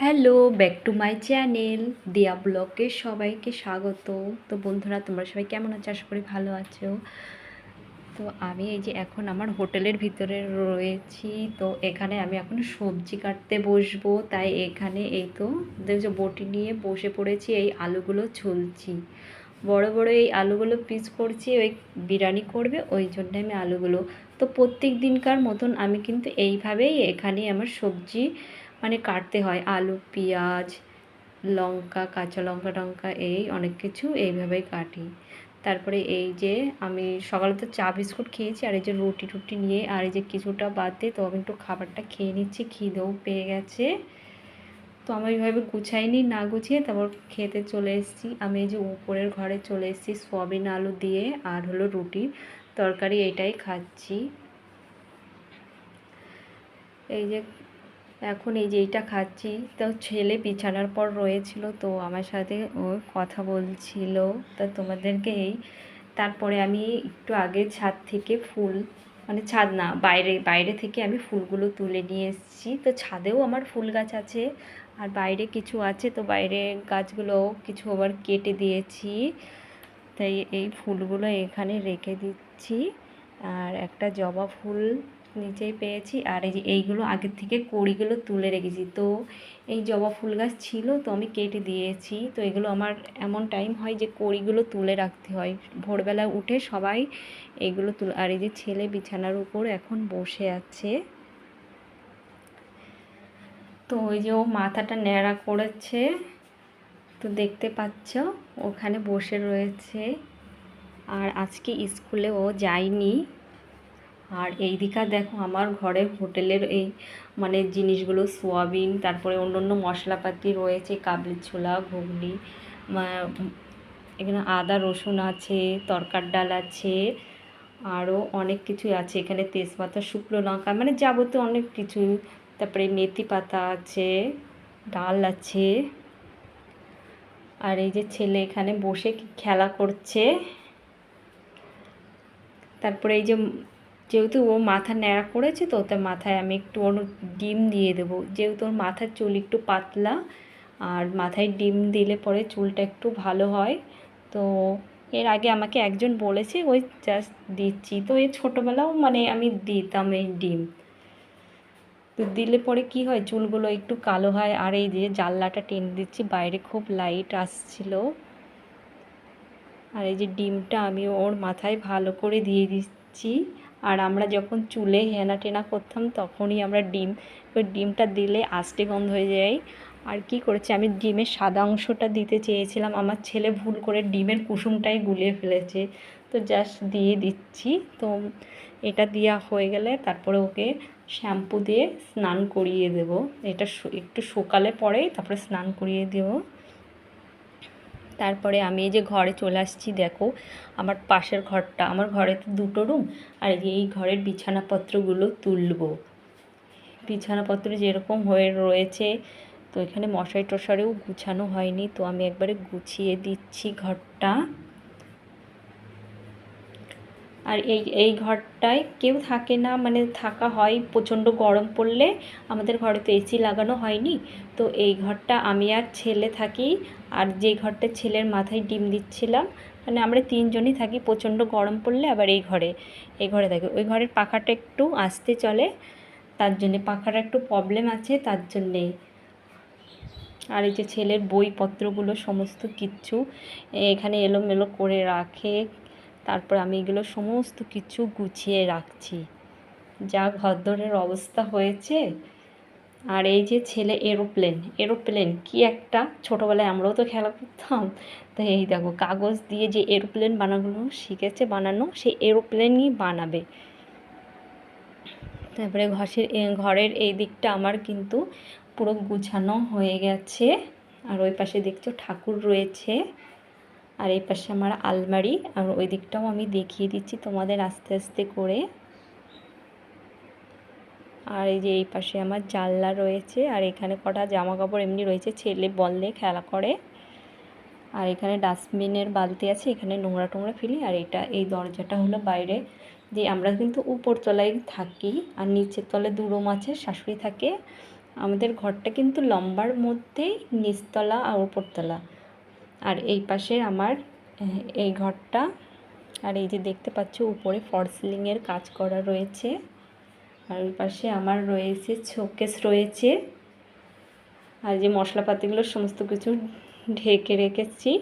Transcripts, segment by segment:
Hello, back to my channel Diya ব্লগে সবাইকে স্বাগত। তো বন্ধুরা, তোমরা সবাই কেমন আছো? আশা করি ভালো আছো। তো আমি এই যে এখন আমার হোটেলের ভিতরে রয়েছি। তো এখানে আমি এখন সবজি কাটতে বসবো। তাই এখানে এই তো দেখছ বটি নিয়ে বসে পড়েছি, এই আলুগুলো ছুলছি। বড় বড় এই আলুগুলো পিস করছি, ওই বিরিয়ানি করবে, ওই জন্য আমি আলুগুলো। তো প্রত্যেক দিনকার মতন আমি কিন্তু এইভাবেই এখানে আমার সবজি মানে কাটতে হয়। আলু, পেঁয়াজ, লঙ্কা, কাঁচা লঙ্কা, টঙ্কা, এই অনেক কিছু এইভাবেই কাটি। তারপরে এই যে আমি সকালে তো চা বিস্কুট খেয়েছি আর এই যে রুটি টুটি নিয়ে আর এই যে কিছুটা বাদ দিয়ে তো আমি একটু খাবারটা খেয়ে নিচ্ছি, খিদেও পেয়ে গেছে। তো আমি ওইভাবে গুছাইনি, না গুছিয়ে তারপর খেতে চলে এসেছি। আমি এই যে উপরের ঘরে চলে এসেছি সয়াবিন আলু দিয়ে আর হলো রুটি তরকারি এটাই খাচ্ছি। এই যে এখন এই যে এইটা খাচ্ছি, তো ছেলে বিছানার পর রয়েছিল তো আমার সাথে ও কথা বলছিল। তা তোমাদেরকে এই তারপরে আমি একটু আগে ছাদ থেকে ফুল মানে ছাদ না, বাইরে বাইরে থেকে আমি ফুলগুলো তুলে নিয়ে এসেছি। তো ছাদেও আমার ফুল গাছ আছে আর বাইরে কিছু আছে, তো বাইরে গাছগুলো কিছু আবার কেটে দিয়েছি। তাই এই ফুলগুলো এখানে রেখে দিচ্ছি। আর একটা জবা ফুল নিচেই পেয়েছি। আর এই যে এইগুলো আগের থেকে কড়িগুলো তুলে রেখেছি। তো এই জবা ফুল গাছ ছিল, তো আমি কেটে দিয়েছি। তো এগুলো আমার এমন টাইম হয় যে কড়িগুলো তুলে রাখতে হয়। ভোরবেলা উঠে সবাই এগুলো তুলে, আর এই যে ছেলে বিছানার উপর এখন বসে আছে। তো ওই যে ও মাথাটা ন্যাড়া করেছে। তো দেখতে পাচ্ছ, ওখানে বসে রয়েছে। আর আজকে স্কুলে ও যায়নি। আর এই দিকে দেখো আমার ঘরে হোটেলের এই মানে জিনিসগুলো সোয়াবিন, তারপরে অন্য অন্য মশলাপাতি রয়েছে, কাবলি ছোলা, ঘুগনি এখানে আদা, রসুন আছে, তরকার ডাল আছে, আরও অনেক কিছুই আছে। এখানে তেজপাতা, শুকনো লঙ্কা মানে যাবতীয় অনেক কিছু তারপরে মেথি পাতা আছে, ডাল আছে। আর এই যে ছেলে এখানে বসে খেলা করছে। তারপরে এই যে যেহেতু ও মাথা ন্যাড়া করেছে তো তার মাথায় আমি একটু ওর ডিম দিয়ে দেবো। যেহেতু ওর মাথার চুল একটু পাতলা, আর মাথায় ডিম দিলে পরে চুলটা একটু ভালো হয়, তো এর আগে আমাকে একজন বলেছে, ওই জাস্ট দিচ্ছি। তো এই ছোটোবেলাও মানে আমি দিতাম এই ডিম। তো দিলে পরে কি হয়, চুলগুলো একটু কালো হয়, আর এই যে জানলাটা টেনে দিচ্ছি, বাইরে খুব লাইট আসছিল। আর এই যে ডিমটা আমি ওর মাথায় ভালো করে দিয়ে দিচ্ছি। আর আমরা যখন চুলে হেনা টেনা করতাম, তখনই আমরা ডিম, ওই ডিমটা দিলে আষ্টে গন্ধ হয়ে যায়। আর কি করেছে, আমি ডিমের সাদা অংশটা দিতে চেয়েছিলাম। আমার ছেলে ভুল করে ডিমের কুসুমটাই গুলিয়ে ফেলেছে। তো জাস্ট দিয়ে দিচ্ছি। তো এটা দেওয়া হয়ে গেলে তারপরে ওকে শ্যাম্পু দিয়ে স্নান করিয়ে দেব। এটা একটু সকালে পরেই তারপরে স্নান করিয়ে দেবো। তারপরে আমি এই যে ঘরে চলে আসছি, দেখো, আমার পাশের ঘরটা, আমার ঘরে তো দুটো রুম আর এই ঘরের বিছানাপত্রগুলো তুলব। বিছানাপত্র যেরকম হয়ে রয়েছে, তো এখানে মশারি টশারিও গুছানো হয়নি, তো আমি একবারে গুছিয়ে দিচ্ছি ঘরটা। আর এই এই ঘরটায় কেউ থাকে না মানে থাকা হয়, প্রচণ্ড গরম পড়লে আমাদের ঘরে তো এসি লাগানো হয়নি। তো এই ঘরটা আমি আর ছেলে থাকি, আর যে ঘরটা ছেলের মাথায় ডিম দিচ্ছিলাম মানে আমরা তিনজনই থাকি, প্রচণ্ড গরম পড়লে আবার এই ঘরে এই ঘরে থাকি। ওই ঘরের পাখাটা একটু আসতে চলে, তার জন্যে পাখাটা একটু প্রবলেম আছে, তার জন্যে। আর এই যে ছেলের বইপত্রগুলো, সমস্ত কিচ্ছু এখানে এলোমেলো করে রাখে তারপর আমি এগুলো সমস্ত কিছু গুছিয়ে রাখছি। যা ঘরদরের অবস্থা হয়েছে। আর এই যে ছেলে এরোপ্লেন এরোপ্লেন কি একটা? ছোটোবেলায় আমরাও তো খেলা করতাম। তো এই দেখো, কাগজ দিয়ে যে এরোপ্লেন বানানো, শিখেছে বানানো, সে এরোপ্লেনই বানাবে। তারপরে ঘষের ঘরের এই দিকটা আমার কিন্তু পুরো গুছানো হয়ে গেছে। আর ওই পাশে দেখছ ঠাকুর রয়েছে। আর এই পাশে আমার আলমারি। আর ওই দিকটাও আমি দেখিয়ে দিচ্ছি তোমাদের আস্তে আস্তে করে। আর এই যে এই পাশে আমার জানলা রয়েছে, আর এখানে কটা জামা কাপড় এমনি রয়েছে, ছেলে বল দিয়ে খেলা করে। আর এখানে ডাস্টবিনের বালতি আছে, এখানে নোংরা টোংরা ফেলি। আর এটা, এই দরজাটা হলো বাইরে, যে আমরা কিন্তু উপরতলায় থাকি, আর নিচের তলে দু রুম আছে, শাশুড়ি থাকে। আমাদের ঘরটা কিন্তু লম্বার মধ্যেই নিচতলা আর উপরতলা। আর এই পাশে আমার এই ঘরটা। আর এই যে দেখতে পাচ্ছ, উপরে ফর সিলিংয়ের কাজ করা রয়েছে। আর ওই পাশে আমার রয়েছে, শোকেস রয়েছে। আর যে মশলাপাতিগুলো, সমস্ত কিছু ঢেকে রেখেছি।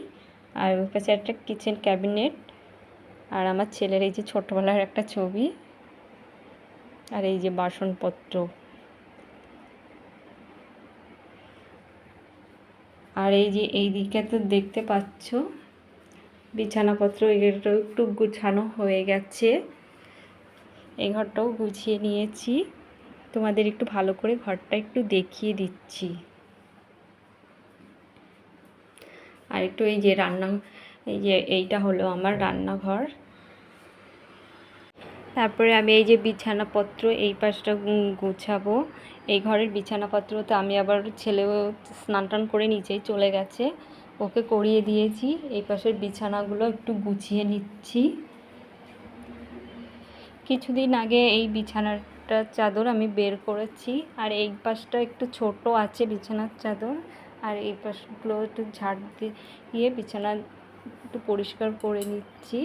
আর ওই পাশে একটা কিচেন ক্যাবিনেট। আর আমার ছেলের এই যে ছোটোবেলার একটা ছবি। আর এই যে বাসনপত্র। আর এই যে এই দিকে তো দেখতে পাচ্ছ, বিছানাপত্র এগুলো একটু গুছানো হয়ে গেছে। এই ঘরটাও গুছিয়ে নিয়েছি। তোমাদের একটু ভালো করে ঘরটা একটু দেখিয়ে দিচ্ছি। আর একটু এই যে রান্না, এই যে এইটা হলো আমার রান্নাঘর। তারপরে আমি এই যে বিছানাপত্র এই পাশটা গুছাবো। এই ঘরের বিছানাপত্র তো আমি আবার ছেলেও স্নান টান করে নিচেই চলে গেছে। ওকে করিয়ে দিয়েছি। এই পাশের বিছানাগুলো একটু গুছিয়ে নিচ্ছি। কিছুদিন আগে এই বিছানাটা চাদর আমি বের করেছি আর এই পাশটা একটু ছোট আছে বিছানার চাদর। আর এই পাশগুলো একটু ঝাড় দিয়ে বিছানা একটু পরিষ্কার করে নিচ্ছি।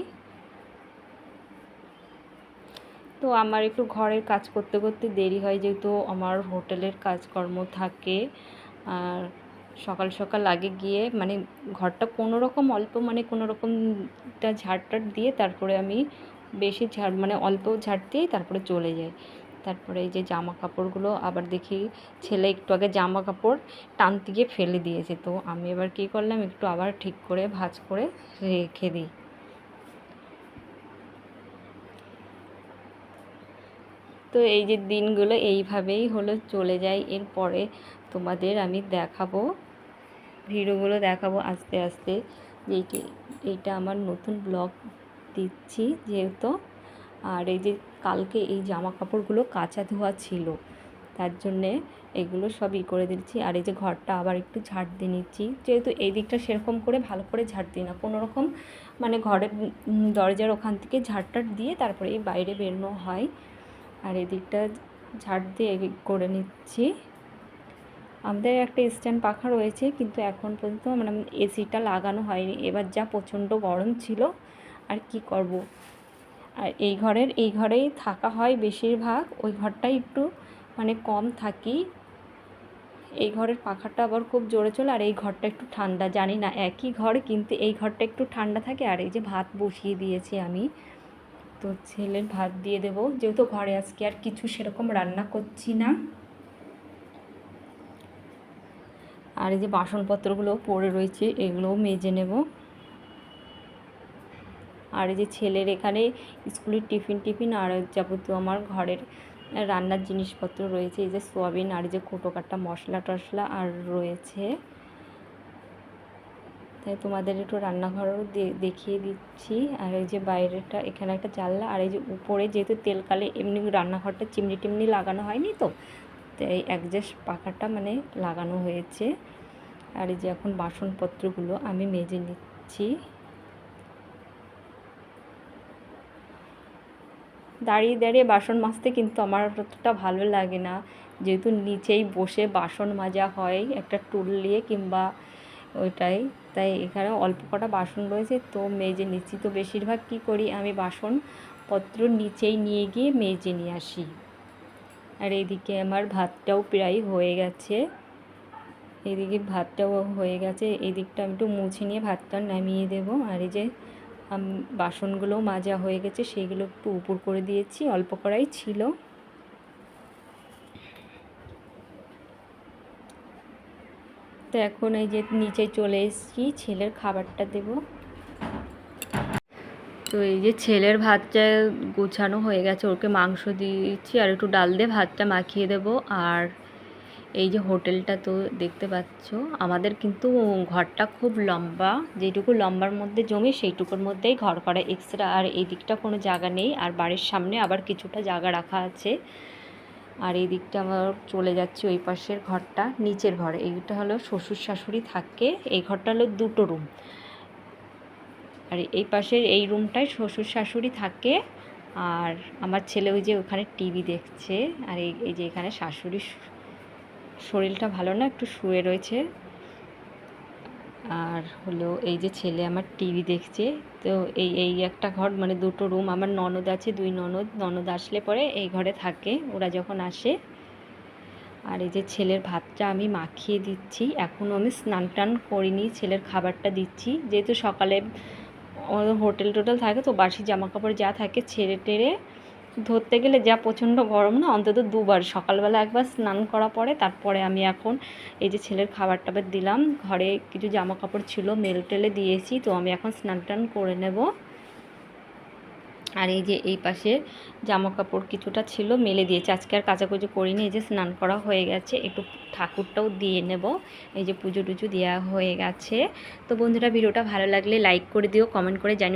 তো আমার একটু ঘরের কাজ করতে করতে দেরি হয় যেহেতু আমার হোটেলের কাজকর্ম থাকে। আর সকাল সকাল আগে গিয়ে মানে ঘরটা কোনো রকম অল্প মানে কোনো রকমটা ঝাড় টাড় দিয়ে তারপরে আমি বেশি ঝাড় মানে অল্প ঝাড় দিয়েই তারপরে চলে যাই। তারপরে এই যে জামা কাপড়গুলো আবার দেখি ছেলে একটু আগে জামা কাপড় টানতে গিয়ে ফেলে দিয়েছে। তো আমি এবার কী করলাম একটু আবার ঠিক করে ভাঁজ করে রেখে দিই। তো এই যে দিনগুলো এইভাবেই হলো চলে যায়। এরপরে তোমাদের আমি দেখাবো, ভিডিওগুলো দেখাবো আস্তে আস্তে যে এইটি- আমার নতুন ব্লগ দিচ্ছি যেহেতু। আর এই যে কালকে এই জামা কাপড়গুলো কাঁচা ধোয়া ছিল, তার জন্যে এগুলো সব ই করে দিচ্ছি। আর এই যে ঘরটা আবার একটু ঝাড় দিয়ে নিচ্ছি, যেহেতু এই দিকটা সেরকম করে ভালো করে ঝাড় দিই না। কোনো রকম মানে ঘরের দরজার ওখান থেকে ঝাড়টার দিয়ে তারপরে এই বাইরে বেরোনো হয়। আর এদিকটা ঝাড় দিয়ে করে নিচ্ছি। আমাদের একটা স্ট্যান্ড পাখা রয়েছে, কিন্তু এখন পর্যন্ত মানে এসিটা লাগানো হয়নি। এবার যা প্রচণ্ড গরম ছিল, আর কি করব? আর এই ঘরের, এই ঘরেই থাকা হয় বেশিরভাগ। ওই ঘরটাই একটু মানে কম থাকি। এই ঘরের পাখাটা আবার খুব জোরে চলে, আর এই ঘরটা একটু ঠান্ডা। জানি না একই ঘর, কিন্তু এই ঘরটা একটু ঠান্ডা থাকে। আর এই যে ভাত বসিয়ে দিয়েছি আমি। তো ছেলের ভাত দিয়ে দেবো। যেহেতু ঘরে আজকে আর কিছু সেরকম রান্না করছি না। আর এই যে বাসনপত্রগুলো পড়ে রয়েছে, এগুলোও মেজে নেব। আর এই যে ছেলের এখানে স্কুলের টিফিন টিফিন, আর যাবতীয় আমার ঘরের রান্নার জিনিসপত্র রয়েছে। এই যে সোয়াবিন আর এই যে কোটো কাটা মশলা টশলা আর রয়েছে। তাই তোমাদের একটু রান্নাঘরও দেখিয়ে দিচ্ছি। আর এই যে বাইরেটা, এখানে একটা জানলা, আর এই যে উপরে যেহেতু তেল কালে এমনি রান্নাঘরটা চিমনি টিমনি লাগানো হয়নি তো, তাই অ্যাডজাস্ট পাখাটা মানে লাগানো হয়েছে। আর এই যে এখন বাসনপত্রগুলো আমি মেজে নিচ্ছি। দাঁড়িয়ে দাঁড়িয়ে বাসন মাজতে কিন্তু আমার অতটা ভালো লাগে না। যেহেতু নিচেই বসে বাসন মাজা হয়, একটা টুল নিয়ে কিংবা ওইটাই। তাই এখানে অল্প কটা বাসন রয়েছে। তো মেজে নিচ্ছি। তো বেশিরভাগ কী করি? আমি বাসনপত্র নিচেই নিয়ে গিয়ে মেজে নিয়ে আসি। আর এদিকে আমার ভাতটাও প্রায় হয়ে গেছে। এদিকে ভাতটাও হয়ে গেছে। এদিকটা আমি একটু মুছে নিয়ে ভাতটা নামিয়ে দেবো। আর এই যে বাসনগুলোও মাজা হয়ে গেছে। সেইগুলো একটু উপর করে দিয়েছি। অল্প করাই ছিল। তো এখন এই যে নিচে চলে এসেছি, ছেলের খাবারটা দেব। তো এই যে ছেলের ভাতটা গোছানো হয়ে গেছে ওকে মাংস দিয়েছি আর একটু ডাল দিয়ে ভাতটা মাখিয়ে দেব। আর এই যে হোটেলটা তো দেখতে পাচ্ছ, আমাদের কিন্তু ঘরটা খুব লম্বা, যেটুকু লম্বার মধ্যে জমি সেইটুকুর মধ্যেই ঘর করা এক্সট্রা আর এই দিকটা কোনো জায়গা নেই, আর বাড়ির সামনে আবার কিছুটা জায়গা রাখা আছে। আর এই দিকটা আমার চলে যাচ্ছে ওই পাশের ঘরটা, নিচের ঘর। এইটা হলো শ্বশুর শাশুড়ি থাকে, এই ঘরটা হলো দুটো রুম আর এই পাশের এই রুমটায় শ্বশুর শাশুড়ি থাকে, আর আমার ছেলে ওই যে ওখানে টিভি দেখছে, আর এই এই যে এখানে শাশুড়ি শরীরটা ভালো না, একটু শুয়ে রয়েছে। আর হলো এই যে ছেলে আমার টিভি দেখছে, তো এই এই একটা ঘর মানে দুটো রুম, আমার ননদ আছে, দুই ননদ ননদ আসলে পরে এই ঘরে থাকে, ওরা যখন আসে, আর এই যে ছেলের ভাতটা আমি মাখিয়ে দিচ্ছি এখনও আমি স্নান টান করিনি, ছেলের খাবারটা দিচ্ছি, যেহেতু সকালে আমাদের হোটেল টোটেল থাকে তো, বাসি জামা কাপড় যা থাকে ছেড়ে টেড়ে ধরতে গেলে যা প্রচণ্ড গরম না, অন্তত দুবার। সকালবেলা একবার স্নান করা পরে, তারপরে আমি এখন এই যে ছেলের খাবার টাবার দিলাম, ঘরে কিছু জামা কাপড় ছিল, মেল টেলে দিয়েছি, তো আমি এখন স্নান টান করে নেব। আর এই যে এই পাশে জামা কাপড় কিছুটা ছিল, মেলে দিয়েছি। আজকে আর কাচাকুচি করিনি, এই যে স্নান করা হয়ে গেছে, একটু ঠাকুরটাও দিয়ে নেব। এই যে পুজো টুজো দেওয়া হয়ে গেছে। তো বন্ধুরা, ভিডিওটা ভালো লাগলে লাইক করে দিও, কমেন্ট করে জানি